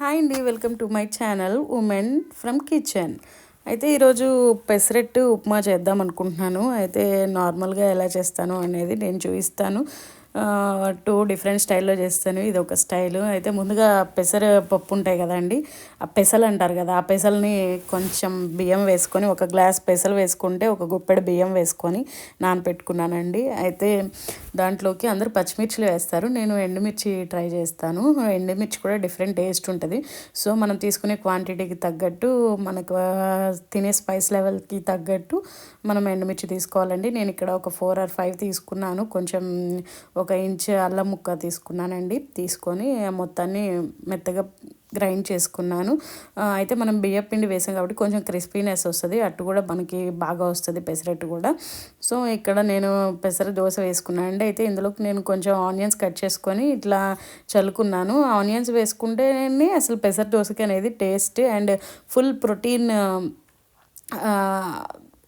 Hi అండి welcome to my channel women from kitchen. అయితే ఈరోజు పెసరెట్టు ఉప్మా చేద్దాం అనుకుంటున్నాను. అయితే నార్మల్గా ఎలా చేస్తాను అనేది నేను చూపిస్తాను. టూ డిఫరెంట్ స్టైల్లో చేస్తాను ఇది ఒక స్టైల్. అయితే ముందుగా పెసర పప్పు ఉంటాయి కదండి ఆ పెసలు అంటారు కదా ఆ పెసల్ని కొంచెం బియ్యం వేసుకొని ఒక గ్లాస్ పెసలు వేసుకుంటే ఒక గుప్పెడు బియ్యం వేసుకొని నానపెట్టుకున్నానండి. అయితే దాంట్లోకి అందరూ పచ్చిమిర్చిలు వేస్తారు. నేను ఎండుమిర్చి ట్రై చేస్తాను. ఎండుమిర్చి కూడా డిఫరెంట్ టేస్ట్ ఉంటుంది. సో మనం తీసుకునే క్వాంటిటీకి తగ్గట్టు మనకు తినే స్పైస్ లెవెల్కి తగ్గట్టు మనం ఎండుమిర్చి తీసుకోవాలండి. నేను ఇక్కడ ఒక ఫోర్ ఆర్ ఫైవ్ తీసుకున్నాను. కొంచెం ఒక ఇంచ్ అల్లం ముక్క తీసుకున్నానండి. తీసుకొని మొత్తాన్ని మెత్తగా గ్రైండ్ చేసుకున్నాను. అయితే మనం బియ్యం పిండి వేసాం కాబట్టి కొంచెం క్రిస్పీనెస్ వస్తుంది. అట్టు కూడా మనకి బాగా వస్తుంది పెసరట్టు కూడా. సో ఇక్కడ నేను పెసర దోశ వేసుకున్నాను అండి అయితే ఇందులోకి నేను కొంచెం ఆనియన్స్ కట్ చేసుకొని ఇట్లా చల్లుకున్నాను. ఆనియన్స్ వేసుకుంటేనే అసలు పెసర దోశకి అనేది టేస్ట్ అండ్ ఫుల్ ప్రోటీన్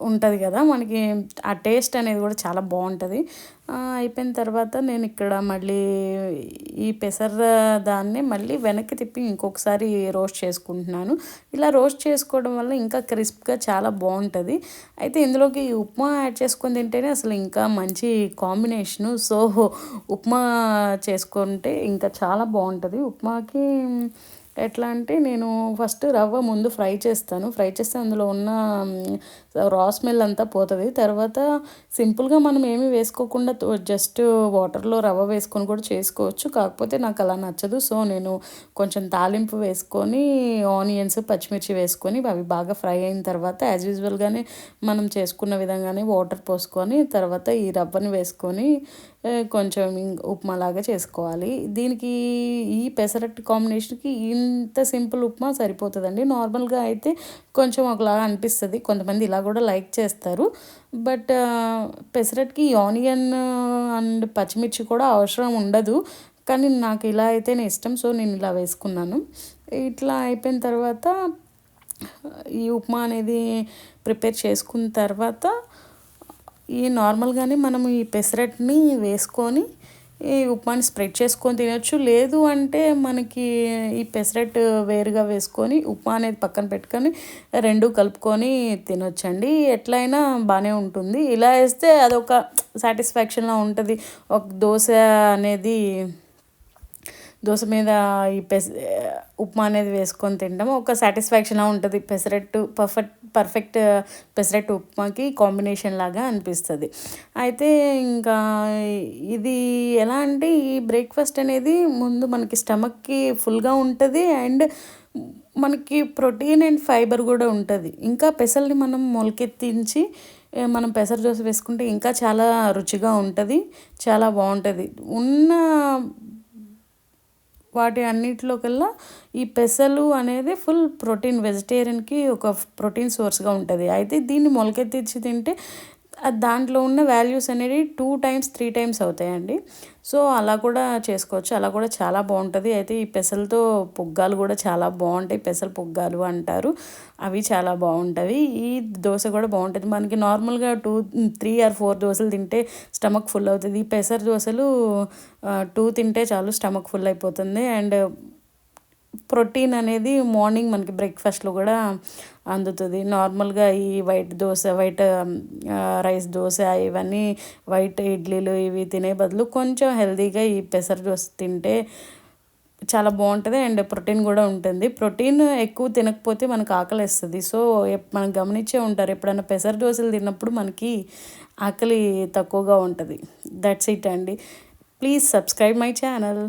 ఉంటుంది కదా మనకి ఆ టేస్ట్ అనేది కూడా చాలా బాగుంటుంది. అయిపోయిన తర్వాత నేను ఇక్కడ మళ్ళీ ఈ పెసర దాన్ని మళ్ళీ వెనక్కి తిప్పి ఇంకొకసారి రోస్ట్ చేసుకుంటున్నాను. ఇలా రోస్ట్ చేసుకోవడం వల్ల ఇంకా క్రిస్ప్గా చాలా బాగుంటుంది. అయితే ఇందులోకి ఉప్మా యాడ్ చేసుకొని తింటేనే అసలు ఇంకా మంచి కాంబినేషను. సో ఉప్మా చేసుకుంటే ఇంకా చాలా బాగుంటుంది. ఉప్మాకి ఎట్లా అంటే నేను ఫస్ట్ రవ్వ ముందు ఫ్రై చేస్తాను. ఫ్రై చేస్తే అందులో ఉన్న రా స్మెల్ అంతా పోతుంది. తర్వాత సింపుల్గా మనం ఏమీ వేసుకోకుండా జస్ట్ వాటర్లో రవ్వ వేసుకొని కూడా చేసుకోవచ్చు. కాకపోతే నాకు అలా నచ్చదు. సో నేను కొంచెం తాలింపు వేసుకొని ఆనియన్స్ పచ్చిమిర్చి వేసుకొని అవి బాగా ఫ్రై అయిన తర్వాత యాజ్ యూజువల్గానే మనం చేసుకున్న విధంగానే వాటర్ పోసుకొని తర్వాత ఈ రవ్వని వేసుకొని కొంచెం ఉప్మాలాగా చేసుకోవాలి. దీనికి ఈ పెసరట్టు కాంబినేషన్కి ఇంత సింపుల్ ఉప్మా సరిపోతుందండి. నార్మల్గా అయితే కొంచెం ఒకలాగా అనిపిస్తుంది. కొంతమంది ఇలా కూడా లైక్ చేస్తారు. బట్ పెసరట్కి ఆనియన్ అండ్ పచ్చిమిర్చి కూడా అవసరం ఉండదు. కానీ నాకు ఇలా అయితేనే ఇష్టం. సో నేను ఇలా వేసుకున్నాను. ఇట్లా అయిపోయిన తర్వాత ఈ ఉప్మా అనేది ప్రిపేర్ చేసుకున్న తర్వాత ఈ నార్మల్గానే మనం ఈ పెసరట్ని వేసుకొని ఈ ఉప్మాని స్ప్రెడ్ చేసుకొని తినొచ్చు. లేదు అంటే మనకి ఈ పెసరట్ వేరుగా వేసుకొని ఉప్మా అనేది పక్కన పెట్టుకొని రెండు కలుపుకొని తినొచ్చండి. ఎట్లయినా బాగానే ఉంటుంది. ఇలా వేస్తే అదొక సాటిస్ఫాక్షన్లా ఉంటుంది. ఒక దోశ అనేది దోశ మీద ఈ పెస ఉప్మా అనేది వేసుకొని తినడం. ఒక సాటిస్ఫాక్షన్లా ఉంటుంది. పెసరట్టు పర్ఫెక్ట్ పర్ఫెక్ట్ పెసరట్టు ఉప్మాకి కాంబినేషన్ లాగా అనిపిస్తుంది. అయితే ఇంకా ఇది ఎలా అంటే ఈ బ్రేక్ఫాస్ట్ అనేది ముందు మనకి స్టమక్కి ఫుల్గా ఉంటుంది. అండ్ మనకి ప్రోటీన్ అండ్ ఫైబర్ కూడా ఉంటుంది. ఇంకా పెసల్ని మనం మొలకెత్తించి మనం పెసర దోశ వేసుకుంటే ఇంకా చాలా రుచిగా ఉంటుంది. చాలా బాగుంటుంది. ఉన్న వాటి అన్నిటిలో కల్లా ఈ పెసలు అనేది ఫుల్ ప్రోటీన్ వెజిటేరియన్కి ఒక ప్రోటీన్ సోర్స్గా ఉంటుంది. అయితే దీన్ని మొలకెత్తించి తింటే దాంట్లో ఉన్న వాల్యూస్ అనేవి టూ టైమ్స్ త్రీ టైమ్స్ అవుతాయండి. సో అలా కూడా చేసుకోవచ్చు. అలా కూడా చాలా బాగుంటుంది. అయితే ఈ పెసలతో పుగ్గాలు కూడా చాలా బాగుంటాయి. పెసలు పుగ్గాలు అంటారు. అవి చాలా బాగుంటాయి ఈ దోశ కూడా బాగుంటుంది. మనకి నార్మల్గా టూ త్రీ ఆర్ ఫోర్ దోశలు తింటే స్టమక్ ఫుల్ అవుతుంది. ఈ పెసర దోశలు టూ తింటే చాలు స్టమక్ ఫుల్ అయిపోతుంది. అండ్ ప్రోటీన్ అనేది మార్నింగ్ మనకి బ్రేక్ఫాస్ట్లో కూడా అందుతుంది. నార్మల్గా ఈ white dosa white rice dosa ఇవన్నీ వైట్ ఇడ్లీలు ఇవి తినే బదులు కొంచెం హెల్తీగా ఈ పెసర దోశ తింటే చాలా బాగుంటుంది అండ్ ప్రోటీన్ కూడా ఉంటుంది. ప్రోటీన్ ఎక్కువ తినకపోతే మనకు ఆకలి వేస్తుంది సో మనం గమనించే ఉంటారు ఎప్పుడైనా పెసర దోశలు తిన్నప్పుడు మనకి ఆకలి తక్కువగా ఉంటుంది. దట్స్ ఇట్ అండి. Please subscribe my channel